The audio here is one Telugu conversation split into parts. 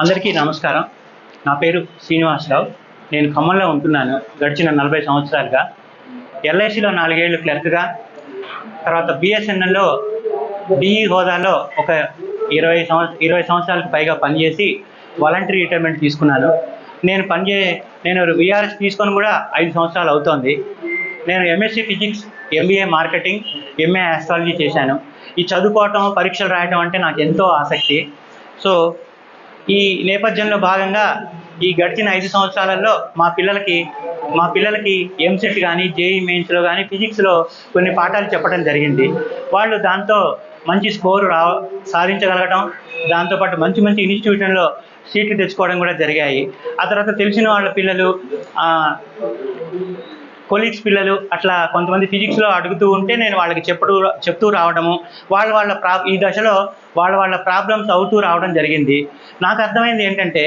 అందరికీ నమస్కారం. నా పేరు శ్రీనివాసరావు. నేను ఖమ్మంలో ఉంటున్నాను. గడిచిన నలభై సంవత్సరాలుగా. ఎల్ఐసిలో నాలుగేళ్ళు క్లర్క్గా. తర్వాత బిఎస్ఎన్ఎల్లో డిఈ హోదాలో ఒక ఇరవై సంవత్సర ఇరవై సంవత్సరాలకు పైగా పనిచేసి వాలంటరీ రిటైర్మెంట్ తీసుకున్నాను. నేను పనిచే నేను విఆర్ఎస్ తీసుకొని కూడా ఐదు సంవత్సరాలు అవుతోంది. నేను MSc physics MBA marketing MA astrology చేశాను. ఈ చదువుకోవటం పరీక్షలు రాయటం అంటే నాకు ఎంతో ఆసక్తి. సో ఈ నేపథ్యంలో భాగంగా ఈ గడిచిన ఐదు సంవత్సరాలలో మా పిల్లలకి మా పిల్లలకి ఎంసెట్ కానీ జేఈ మెయిన్స్లో కానీ ఫిజిక్స్లో కొన్ని పాఠాలు చెప్పడం జరిగింది. వాళ్ళు దాంతో మంచి స్కోరు రా సాధించగలగటం దాంతోపాటు మంచి మంచి ఇన్స్టిట్యూషన్లో సీట్లు తెచ్చుకోవడం కూడా జరిగాయి. ఆ తర్వాత తెలిసిన వాళ్ళ పిల్లలు కొలీగ్స్ పిల్లలు అట్లా కొంతమంది ఫిజిక్స్లో అడుగుతూ ఉంటే నేను వాళ్ళకి చెప్పుడు చెప్తూ రావడము వాళ్ళ వాళ్ళ ప్రా ఈ దశలో వాళ్ళ వాళ్ళ ప్రాబ్లమ్స్ అవుతూ రావడం జరిగింది. నాకు అర్థమైంది ఏంటంటే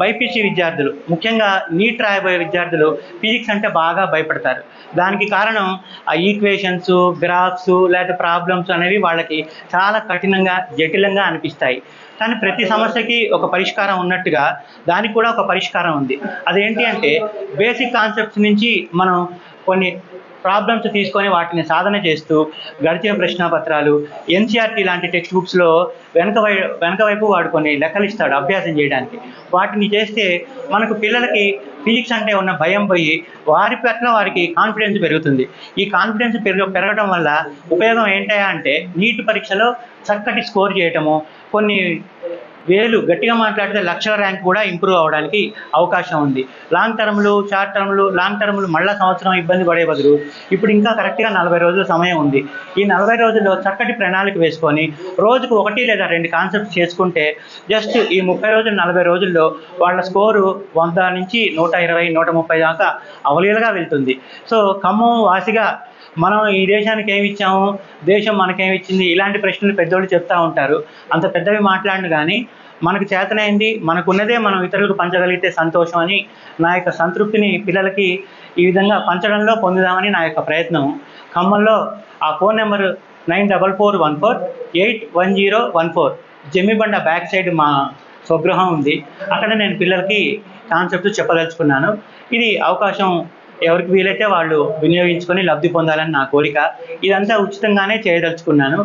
బైపీసీ విద్యార్థులు ముఖ్యంగా నీట్ రాయబోయే విద్యార్థులు ఫిజిక్స్ అంటే బాగా భయపడతారు. దానికి కారణం ఆ ఈక్వేషన్స్ గ్రాఫ్స్ లేదా ప్రాబ్లమ్స్ అనేవి వాళ్ళకి చాలా కఠినంగా జటిలంగా అనిపిస్తాయి. కానీ ప్రతి సమస్యకి ఒక పరిష్కారం ఉన్నట్టుగా దానికి కూడా ఒక పరిష్కారం ఉంది. అదేంటి అంటే బేసిక్ కాన్సెప్ట్స్ నుంచి మనం కొన్ని ప్రాబ్లమ్స్ తీసుకొని వాటిని సాధన చేస్తూ గడిచిన ప్రశ్నపత్రాలు ఎన్సీఆర్టీ లాంటి టెక్స్ట్ బుక్స్లో వెనక వై వెనక వైపు వాడు కొన్ని లెక్కలు ఇస్తాడు అభ్యాసం చేయడానికి. వాటిని చేస్తే మనకు పిల్లలకి ఫిజిక్స్ అంటే ఉన్న భయం పోయి వారి పట్ల వారికి కాన్ఫిడెన్స్ పెరుగుతుంది. ఈ కాన్ఫిడెన్స్ పెరుగు పెరగడం వల్ల ఉపయోగం ఏంటంటే నీట్ పరీక్షలో చక్కటి స్కోర్ చేయటము కొన్ని వేలు గట్టిగా మాట్లాడితే లక్షల ర్యాంక్ కూడా ఇంప్రూవ్ అవ్వడానికి అవకాశం ఉంది. లాంగ్ టర్మ్లు షార్ట్ టర్మ్లు లాంగ్ టర్మ్లు మళ్ళీ సంవత్సరం ఇబ్బంది పడే బదులు ఇప్పుడు ఇంకా కరెక్ట్గా నలభై రోజుల సమయం ఉంది. ఈ నలభై రోజుల్లో చక్కటి ప్రణాళిక వేసుకొని రోజుకు ఒకటి లేదా రెండు కాన్సెప్ట్స్ చేసుకుంటే జస్ట్ ఈ ముప్పై రోజులు నలభై రోజుల్లో వాళ్ళ స్కోరు వంద నుంచి నూట ఇరవై నూట ముప్పై దాకా అవలీలగా వెళ్తుంది. సో ఖమ్మం వాసిగా మనం ఈ దేశానికి ఏమి ఇచ్చాము? దేశం మనకేమి ఇచ్చింది? ఇలాంటి ప్రశ్నలు పెద్దోళ్ళు చెప్తూ ఉంటారు. అంత పెద్దవి మాట్లాడిన కానీ మనకు చేతనైంది మనకున్నదే మనం ఇతరులకు పంచగలిగితే సంతోషం అని నా యొక్క సంతృప్తిని పిల్లలకి ఈ విధంగా పంచడంలో పొందుదామని నా యొక్క ప్రయత్నం ఖమ్మంలో ఆ phone number nine double four one four eight one zero one four. Jammibanda back side మా స్వగృహం ఉంది. అక్కడ నేను పిల్లలకి కాన్సెప్ట్ చెప్పదలుచుకున్నాను. ఇది అవకాశం ఎవరికి వీలైతే వాళ్ళు వినియోగించుకొని లబ్ధి పొందాలని నా కోరిక. ఇదంతా ఉచితంగానే చేయదలుచుకున్నాను.